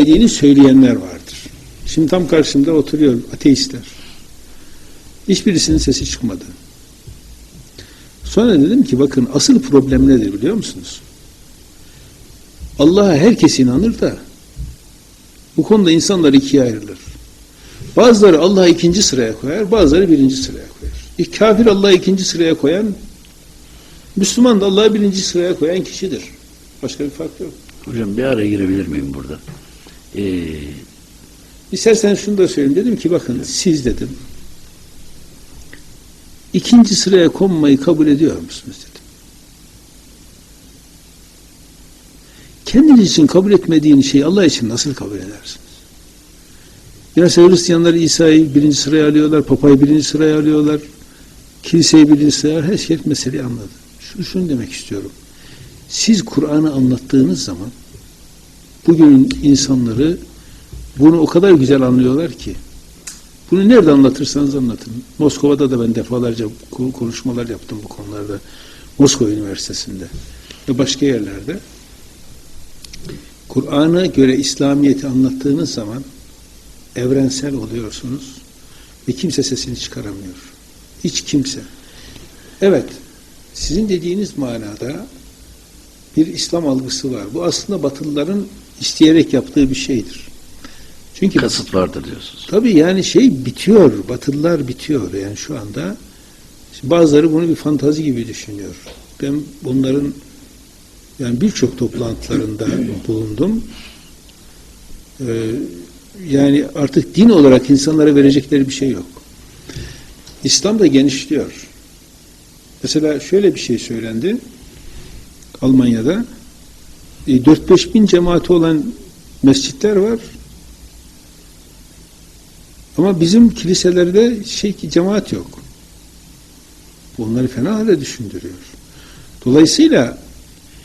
dediğini söyleyenler vardır. Şimdi tam karşımda oturuyor ateistler. Hiçbirisinin sesi çıkmadı. Sonra dedim ki bakın asıl problem nedir biliyor musunuz? Allah'a herkes inanır da bu konuda insanlar ikiye ayrılır. Bazıları Allah'ı ikinci sıraya koyar, bazıları birinci sıraya koyar. İlk kafir Allah'ı ikinci sıraya koyan, Müslüman da Allah'ı birinci sıraya koyan kişidir. Başka bir fark yok. Hocam bir araya girebilir miyim burada? Ee, İstersen şunu da söyleyeyim. Dedim ki bakın siz dedim ikinci sıraya konmayı kabul ediyor musunuz dedim. Kendiniz için kabul etmediğiniz şeyi Allah için nasıl kabul edersiniz? Biraz Hristiyanlar İsa'yı birinci sıraya alıyorlar, Papa'yı birinci sıraya alıyorlar, kiliseyi birinci sıraya alıyorlar. Herkes meseleyi anladı. Şunu, şunu demek istiyorum. Siz Kur'an'ı anlattığınız zaman bugün insanları bunu o kadar güzel anlıyorlar ki bunu nerede anlatırsanız anlatın. Moskova'da da ben defalarca ko- konuşmalar yaptım bu konularda. Moskova Üniversitesi'nde ve başka yerlerde. Kur'an'a göre İslamiyet'i anlattığınız zaman evrensel oluyorsunuz ve kimse sesini çıkaramıyor. Hiç kimse. Evet, sizin dediğiniz manada bir İslam algısı var. Bu aslında Batılıların isteyerek yaptığı bir şeydir. Çünkü kasıt vardır diyorsunuz. Tabii yani şey bitiyor, batılılar bitiyor yani şu anda. Şimdi bazıları bunu bir fantazi gibi düşünüyor. Ben bunların yani birçok toplantılarında bulundum. Ee, yani artık din olarak insanlara verecekleri bir şey yok. İslam da genişliyor. Mesela şöyle bir şey söylendi. Almanya'da 4-5 bin cemaati olan mescitler var. Ama bizim kiliselerde şey ki cemaat yok. Bu onları fena halde düşündürüyor. Dolayısıyla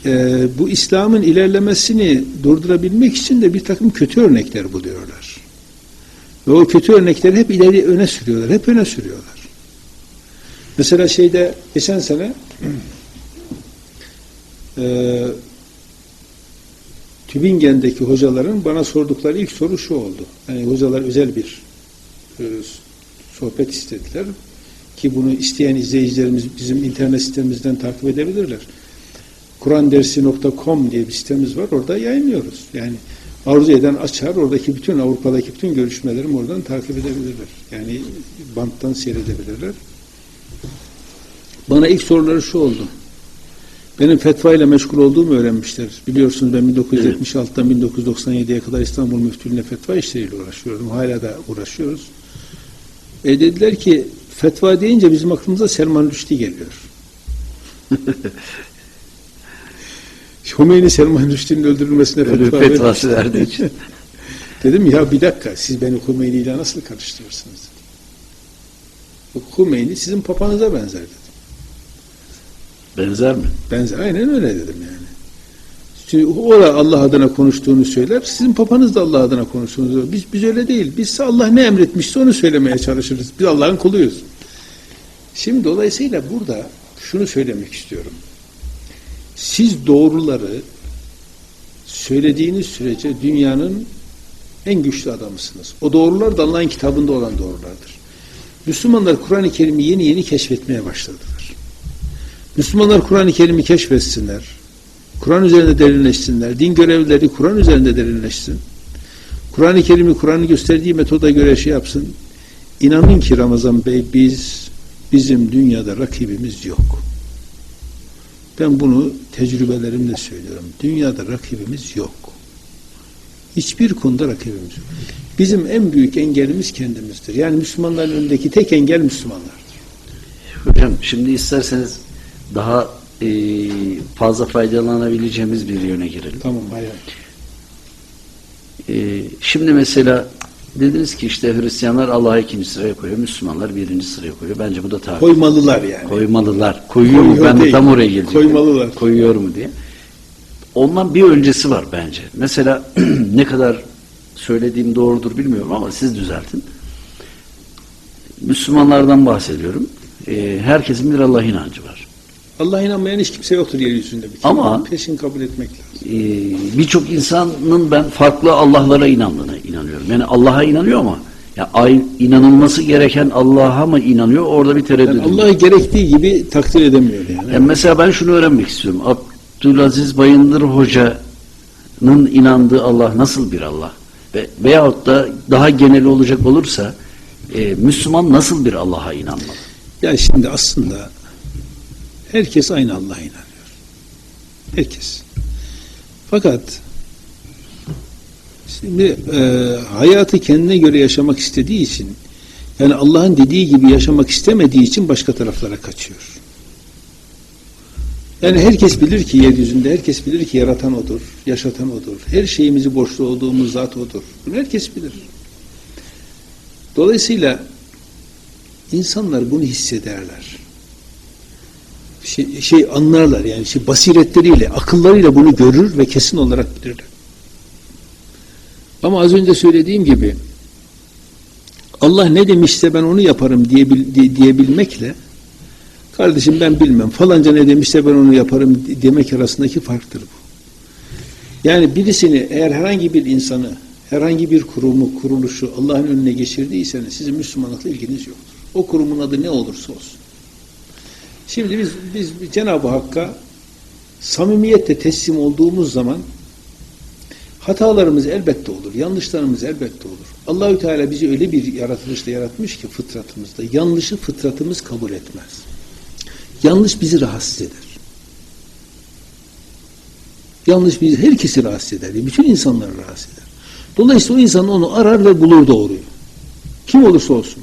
e, bu İslam'ın ilerlemesini durdurabilmek için de bir takım kötü örnekler buluyorlar. Ve o kötü örnekleri hep ileri öne sürüyorlar. Hep öne sürüyorlar. Mesela şeyde geçen sene e, Tübingen'deki hocaların bana sordukları ilk soru şu oldu. Yani hocalar özel bir e, sohbet istediler ki bunu isteyen izleyicilerimiz bizim internet sitemizden takip edebilirler. Kur'andersi.com diye bir sitemiz var. Orada yayınlıyoruz. Yani arzu eden açar. Oradaki bütün Avrupa'daki bütün görüşmelerimi oradan takip edebilirler. Yani banttan seyredebilirler. Bana ilk soruları şu oldu. Benim fetva ile meşgul olduğumu öğrenmişler. Biliyorsunuz ben 1976'dan 1997'ye kadar İstanbul Müftülüğü'ne fetva işleriyle uğraşıyordum. Hala da uğraşıyoruz. E dediler ki fetva deyince bizim aklımıza Selman Rushdie geliyor. Hümeyni Selman Rushdie'nin öldürülmesine Öyle fetva fetvası verdiği için. Dedim ya bir dakika siz beni Hümeyni ile nasıl karıştırırsınız? Hümeyni sizin papanıza benzer dedim. Benzer mi? Benzer. Aynen öyle dedim yani. Çünkü o da Allah adına konuştuğunu söyler. Sizin papanız da Allah adına konuştuğunu. Biz, biz öyle değil. Biz Allah ne emretmişse onu söylemeye çalışırız. Biz Allah'ın kuluyuz. Şimdi dolayısıyla burada şunu söylemek istiyorum. Siz doğruları söylediğiniz sürece dünyanın en güçlü adamısınız. O doğrular da Allah'ın kitabında olan doğrulardır. Müslümanlar Kur'an-ı Kerim'i yeni yeni keşfetmeye başladılar. Müslümanlar Kur'an-ı Kerim'i keşfetsinler. Kur'an üzerinde derinleşsinler. Din görevlileri Kur'an üzerinde derinleşsin. Kur'an-ı Kerim'i Kur'an'ın gösterdiği metoda göre şey yapsın. İnanın ki Ramazan Bey biz bizim dünyada rakibimiz yok. Ben bunu tecrübelerimle söylüyorum. Dünyada rakibimiz yok. Hiçbir konuda rakibimiz yok. Bizim en büyük engelimiz kendimizdir. Yani Müslümanların önündeki tek engel Müslümanlardır. Hocam şimdi isterseniz daha e, fazla faydalanabileceğimiz bir yöne girelim. Tamam hayır. E, şimdi mesela dediniz ki işte Hristiyanlar Allah'ı ikinci sıraya koyuyor, Müslümanlar birinci sıraya koyuyor. Bence bu da tarih. Koymalılar yani. Koymalılar. Koyuyor mu? Koyuyor Ben de değil. tam oraya gelecektim. Koymalılar. Koyuyor mu diye. Ondan bir öncesi var bence. Mesela ne kadar söylediğim doğrudur bilmiyorum ama siz düzeltin. Müslümanlardan bahsediyorum. Ee, herkesin bir Allah inancı var. Allah'a inanmayan hiç kimse yoktur yeryüzünde. Bir. Ama- peşin kabul etmek lazım. Ee, birçok insanın ben farklı Allah'lara inandığına inanıyorum. Yani Allah'a inanıyor ama ya ay, inanılması gereken Allah'a mı inanıyor? Orada bir tereddüt. Yani. Allah'ı gerektiği gibi takdir edemiyor yani. Yani mesela ben şunu öğrenmek istiyorum. Abdülaziz Bayındır Hoca'nın inandığı Allah nasıl bir Allah? Ve veyahut da daha genel olacak olursa e, Müslüman nasıl bir Allah'a inanmalı? Ya şimdi aslında herkes aynı Allah'a inanıyor. Herkes. Fakat şimdi e, hayatı kendine göre yaşamak istediği için yani Allah'ın dediği gibi yaşamak istemediği için başka taraflara kaçıyor. Yani herkes bilir ki yeryüzünde herkes bilir ki yaratan odur, yaşatan odur. Her şeyimizi borçlu olduğumuz zat odur. Bunu herkes bilir. Dolayısıyla İnsanlar bunu hissederler. Şey, şey anlarlar yani şey basiretleriyle, akıllarıyla bunu görür ve kesin olarak bilirler. Ama az önce söylediğim gibi Allah ne demişse ben onu yaparım diyebil, diye- diyebilmekle kardeşim ben bilmem falanca ne demişse ben onu yaparım demek arasındaki farktır bu. Yani birisini eğer herhangi bir insanı herhangi bir kurumu, kuruluşu Allah'ın önüne geçirdiyseniz sizin Müslümanlıkla ilginiz yoktur. O kurumun adı ne olursa olsun. Şimdi biz, biz Cenab-ı Hakk'a samimiyetle teslim olduğumuz zaman hatalarımız elbette olur, yanlışlarımız elbette olur. Allahü Teala bizi öyle bir yaratılışla yaratmış ki fıtratımızda yanlışı fıtratımız kabul etmez. Yanlış bizi rahatsız eder. Yanlış bizi herkesi rahatsız eder. Bütün insanları rahatsız eder. Dolayısıyla o insan onu arar ve bulur doğruyu. Kim olursa olsun.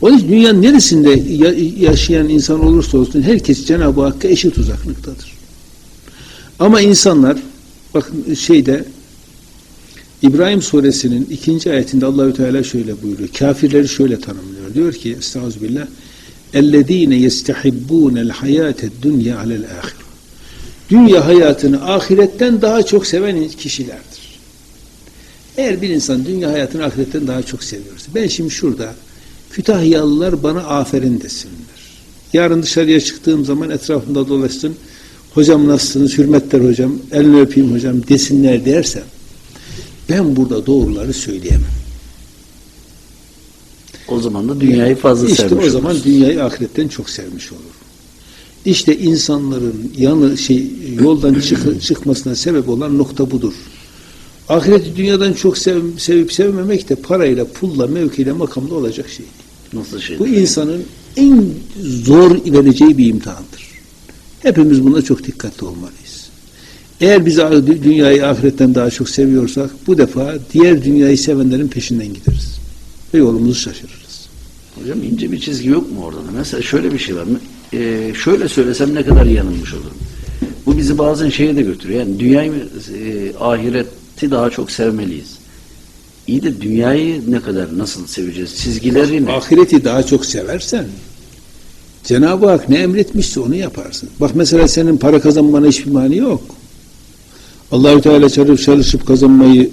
Onun için dünyanın neresinde ya- yaşayan insan olursa olsun herkes Cenab-ı Hakk'a eşit uzaklıktadır. Ama insanlar bakın şeyde İbrahim suresinin ikinci ayetinde Allahü Teala şöyle buyuruyor. Kafirleri şöyle tanımlıyor. Diyor ki Estağfirullah اَلَّذ۪ينَ يَسْتَحِبُّونَ الْحَيَاةَ الدُّنْيَا عَلَى الْآخِرِ Dünya hayatını ahiretten daha çok seven kişilerdir. Eğer bir insan dünya hayatını ahiretten daha çok seviyorsa, ben şimdi şurada Kütahyalılar bana aferin desinler. Yarın dışarıya çıktığım zaman etrafımda dolaşsın, hocam nasılsınız, hürmetler hocam, elini öpeyim hocam desinler dersem, ben burada doğruları söyleyemem. O zaman da dünyayı fazla İşte sevmiş o zaman oluruz. dünyayı ahiretten çok sevmiş olur. İşte insanların yanı şey yoldan çık- çıkmasına sebep olan nokta budur. Ahireti dünyadan çok sev, sevip sevmemek de parayla, pulla, mevkiyle, makamla olacak şey. Nasıl şey? Bu insanın en zor vereceği bir imtihandır. Hepimiz buna çok dikkatli olmalıyız. Eğer biz dünyayı ahiretten daha çok seviyorsak bu defa diğer dünyayı sevenlerin peşinden gideriz. Ve yolumuzu şaşırırız. Hocam ince bir çizgi yok mu orada da? Mesela şöyle bir şey var. Ee, şöyle söylesem ne kadar yanılmış olurum. Bu bizi bazen şeye de götürüyor. Yani dünyayı e, ahireti daha çok sevmeliyiz. İyi de dünyayı ne kadar nasıl seveceğiz? Çizgileri ne? Ahireti daha çok seversen Cenab-ı Hak ne emretmişse onu yaparsın. Bak mesela senin para kazanmana hiçbir mani yok. Allahü Teala çalışıp, çalışıp kazanmayı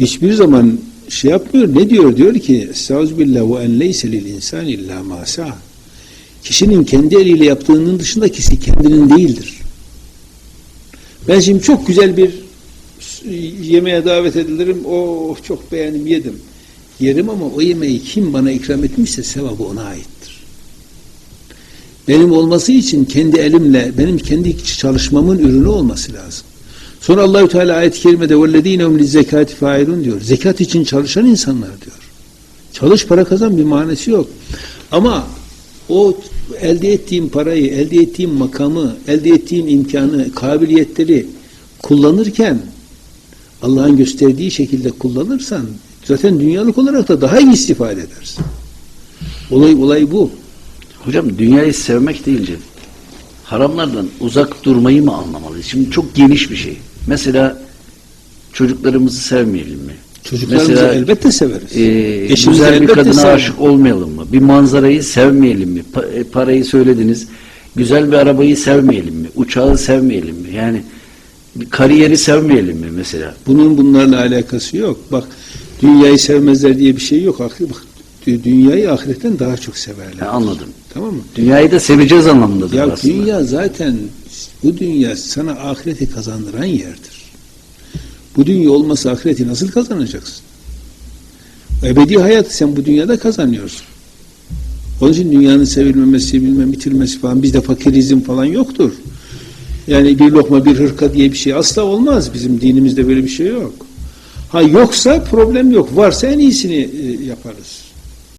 hiçbir zaman şey yapmıyor. Ne diyor? Diyor ki Estağfirullah ve en leyse lil insan illa ma. Kişinin kendi eliyle yaptığının dışında kişi kendinin değildir. Ben şimdi çok güzel bir yemeğe davet edilirim. Oh çok beğendim yedim. Yerim ama o yemeği kim bana ikram etmişse sevabı ona aittir. Benim olması için kendi elimle, benim kendi çalışmamın ürünü olması lazım. Sonra Allahü Teala ayet-i kerimede vellezine hum lizzekati failun diyor. Zekat için çalışan insanlar diyor. Çalış para kazan bir manası yok. Ama o elde ettiğim parayı, elde ettiğim makamı, elde ettiğim imkanı, kabiliyetleri kullanırken Allah'ın gösterdiği şekilde kullanırsan zaten dünyalık olarak da daha iyi istifade edersin. Olay olay bu. Hocam dünyayı sevmek deyince haramlardan uzak durmayı mı anlamalıyız? Şimdi çok geniş bir şey. Mesela çocuklarımızı sevmeyelim mi? Çocuklarımızı Mesela, elbette severiz. Eşimizi güzel bir kadına severiz. aşık olmayalım mı? Bir manzarayı sevmeyelim mi? Pa- e, parayı söylediniz. Güzel bir arabayı sevmeyelim mi? Uçağı sevmeyelim mi? Yani kariyeri sevmeyelim mi mesela? Bunun bunlarla alakası yok. Bak dünyayı sevmezler diye bir şey yok. Aklı bak dü- dünyayı ahiretten daha çok severler. Ha, anladım. Tamam mı? Dünyayı da seveceğiz anlamındadır Ya aslında. dünya zaten bu dünya sana ahireti kazandıran yerdir. Bu dünya olmasa ahireti nasıl kazanacaksın? Ebedi hayatı sen bu dünyada kazanıyorsun. Onun için dünyanın sevilmemesi, bilmem bitirmesi falan bizde fakirizm falan yoktur. Yani bir lokma bir hırka diye bir şey asla olmaz. Bizim dinimizde böyle bir şey yok. Ha yoksa problem yok. Varsa en iyisini e, yaparız.